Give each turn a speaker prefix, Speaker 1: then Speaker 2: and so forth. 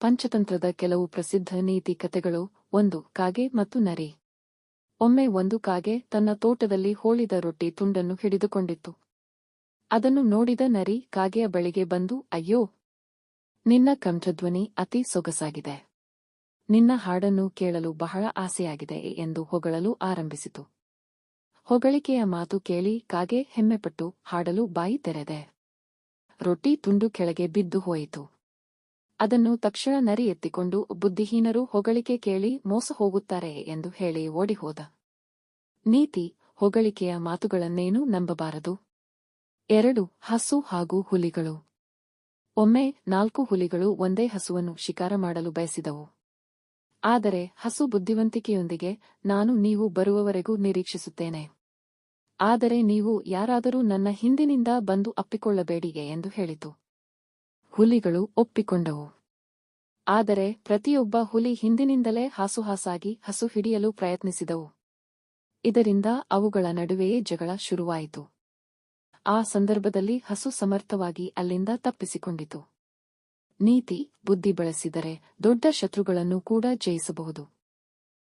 Speaker 1: ಪಂಚತಂತ್ರದ ಕೆಲವು ಪ್ರಸಿದ್ಧ ನೀತಿ ಕಥೆಗಳು ಒಂದು, ಕಾಗೆ ಮತ್ತು ನರಿ. ಒಮ್ಮೆ ಒಂದು ಕಾಗೆ ತನ್ನ ತೋಟದಲ್ಲಿ ಹೋಳಿದ ರೊಟ್ಟಿ ತುಂಡನ್ನು ಹಿಡಿದುಕೊಂಡಿತ್ತು. ಅದನ್ನು ನೋಡಿದ ನರಿ ಕಾಗೆಯ ಬಳಿಗೆ ಬಂದು, ಅಯ್ಯೋ! ನಿನ್ನ ಕಂಠಧ್ವನಿ ಅತಿ ಸೊಗಸಾಗಿದೆ. ನಿನ್ನ ಹಾಡನ್ನು ಕೇಳಲು ಬಹಳ ಆಸೆಯಾಗಿದೆ ಎಂದು ಹೊಗಳಲು ಆರಂಭಿಸಿತು. ಹೊಗಳಿಕೆಯ ಮಾತು ಕೇಳಿ ಕಾಗೆ ಹೆಮ್ಮೆಪಟ್ಟು ಹಾಡಲು ಬಾಯಿ ತೆರೆದೆ. ರೊಟ್ಟಿ ತುಂಡು ಕೆಳಗೆ ಬಿದ್ದು ಹೋಯಿತು. ಅದನ್ನು ತಕ್ಷಣ ನರಿ ಎತ್ತಿಕೊಂಡು ಬುದ್ಧಿಹೀನರು ಹೊಗಳಿಕೆ ಕೇಳಿ ಮೋಸ ಹೋಗುತ್ತಾರೆ ಎಂದು ಹೇಳಿ ಓಡಿಹೋದ. ನೀತಿ, ಹೊಗಳಿಕೆಯ ಮಾತುಗಳನ್ನೇನೂ ನಂಬಬಾರದು. ಎರಡು, ಹಸು ಹಾಗೂ ಹುಲಿಗಳು. ಒಮ್ಮೆ ನಾಲ್ಕು ಹುಲಿಗಳು ಒಂದೇ ಹಸುವನ್ನು ಶಿಕಾರ ಮಾಡಲು ಬಯಸಿದವು. ಆದರೆ ಹಸು ಬುದ್ಧಿವಂತಿಕೆಯೊಂದಿಗೆ ನಾನು ನೀವು ಬರುವವರೆಗೂ ನಿರೀಕ್ಷಿಸುತ್ತೇನೆ. ಆದರೆ ನೀವು ಯಾರಾದರೂ ನನ್ನ ಹಿಂದಿನಿಂದ ಬಂದು ಅಪ್ಪಿಕೊಳ್ಳಬೇಡಿಗೆ ಎಂದು ಹೇಳಿತು. ಹುಲಿಗಳು ಒಪ್ಪಿಕೊಂಡವು. ಆದರೆ ಪ್ರತಿಯೊಬ್ಬ ಹುಲಿ ಹಿಂದಿನಿಂದಲೇ ಹಾಸುಹಾಸಾಗಿ ಹಸು ಹಿಡಿಯಲು ಪ್ರಯತ್ನಿಸಿದವು. ಇದರಿಂದ ಅವುಗಳ ನಡುವೆಯೇ ಜಗಳ ಶುರುವಾಯಿತು. ಆ ಸಂದರ್ಭದಲ್ಲಿ ಹಸು ಸಮರ್ಥವಾಗಿ ಅಲ್ಲಿಂದ ತಪ್ಪಿಸಿಕೊಂಡಿತು. ನೀತಿ, ಬುದ್ಧಿ ಬಳಸಿದರೆ ದೊಡ್ಡ ಶತ್ರುಗಳನ್ನು ಕೂಡ ಜಯಿಸಬಹುದು.